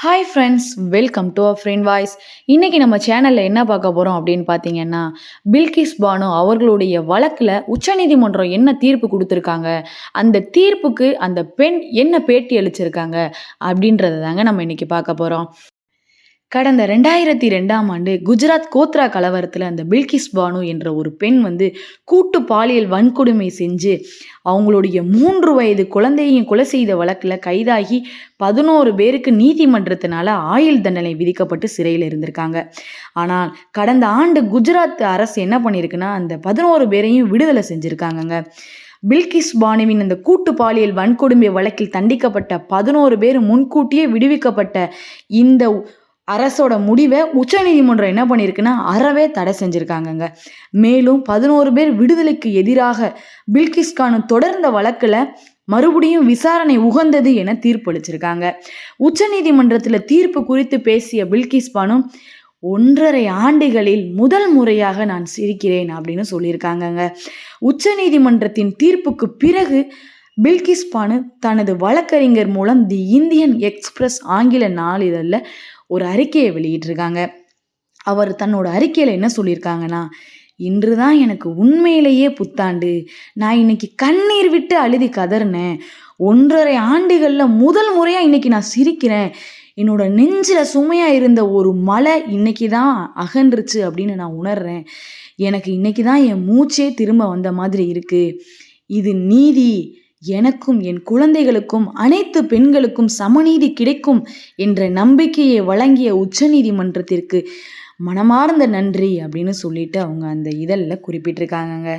Hi friends welcome to a friend voice இன்றைக்கி நம்ம சேனலில் என்ன பார்க்க போகிறோம் அப்படின்னு பார்த்தீங்கன்னா பில்கிஸ் பானு அவர்களுடைய வழக்கில் உச்சநீதிமன்றம் என்ன தீர்ப்பு கொடுத்துருக்காங்க? அந்த தீர்ப்புக்கு அந்த பெண் என்ன பேட்டி அளிச்சிருக்காங்க? அப்படின்றத தாங்க நம்ம இன்றைக்கி பார்க்க போகிறோம் கடந்த ரெண்டாயிரத்தி ரெண்டாம் ஆண்டு குஜராத் கோத்ரா கலவரத்தில் அந்த பில்கிஸ் பானு என்ற ஒரு பெண் வந்து கூட்டு பாலியல் வன்கொடுமை செஞ்சு அவங்களுடைய மூன்று வயது குழந்தையையும் கொலை செய்த வழக்கில் கைதாகி பதினோரு பேருக்கு நீதிமன்றத்தினால ஆயுள் தண்டனை விதிக்கப்பட்டு சிறையில் இருந்திருக்காங்க. ஆனால் கடந்த ஆண்டு குஜராத் அரசு என்ன பண்ணியிருக்குன்னா அந்த பதினோரு பேரையும் விடுதலை செஞ்சுருக்காங்கங்க. பில்கிஸ் பானுவின் அந்த கூட்டு பாலியல் வன்கொடுமை வழக்கில் தண்டிக்கப்பட்ட பதினோரு பேர் முன்கூட்டியே விடுவிக்கப்பட்ட இந்த அரசோட முடிவை உச்சநீதிமன்றம் என்ன பண்ணியிருக்குன்னா அறவே தடை செஞ்சுருக்காங்கங்க. மேலும் பதினோரு பேர் விடுதலைக்கு எதிராக பில்கிஸ்கானு தொடர்ந்த வழக்கில் மறுபடியும் விசாரணை உகந்தது என தீர்ப்பளிச்சிருக்காங்க. உச்சநீதிமன்றத்தில் தீர்ப்பு குறித்து பேசிய பில்கிஸ்பானும் ஒன்றரை ஆண்டுகளில் முதல் முறையாக நான் சிரிக்கிறேன் அப்படின்னு சொல்லியிருக்காங்கங்க உச்சநீதிமன்றத்தின் தீர்ப்புக்கு பிறகு பில்கிஸ் பானு தனது வழக்கறிஞர் மூலம் தி இந்தியன் எக்ஸ்பிரஸ் ஆங்கில நாளிதழில் ஒரு அறிக்கையை வெளியிட்டிருக்காங்க. அவர் தன்னோட அறிக்கையில் என்ன சொல்லியிருக்காங்கன்னா இன்று தான் எனக்கு உண்மையிலேயே புத்தாண்டு. நான் இன்னைக்கு கண்ணீர் விட்டு அழுதி கதறினேன். ஒன்றரை ஆண்டுகளில் முதல் முறையாக இன்னைக்கு நான் சிரிக்கிறேன். என்னோட நெஞ்சில் சுமையாக இருந்த ஒரு மலை இன்னைக்கு தான் அகன்றுச்சு அப்படின்னு நான் உணர்றேன். எனக்கு இன்னைக்கு தான் என் மூச்சே திரும்ப வந்த மாதிரி இருக்குது இது நீதி. எனக்கும் என் குழந்தைகளுக்கும் அனைத்து பெண்களுக்கும் சமநீதி கிடைக்கும் என்ற நம்பிக்கையை வழங்கிய உச்சநீதிமன்றத்திற்கு மனமார்ந்த நன்றி அப்படின்னு சொல்லிட்டு அவங்க அந்த இதழில் குறிப்பிட்டிருக்காங்கங்க.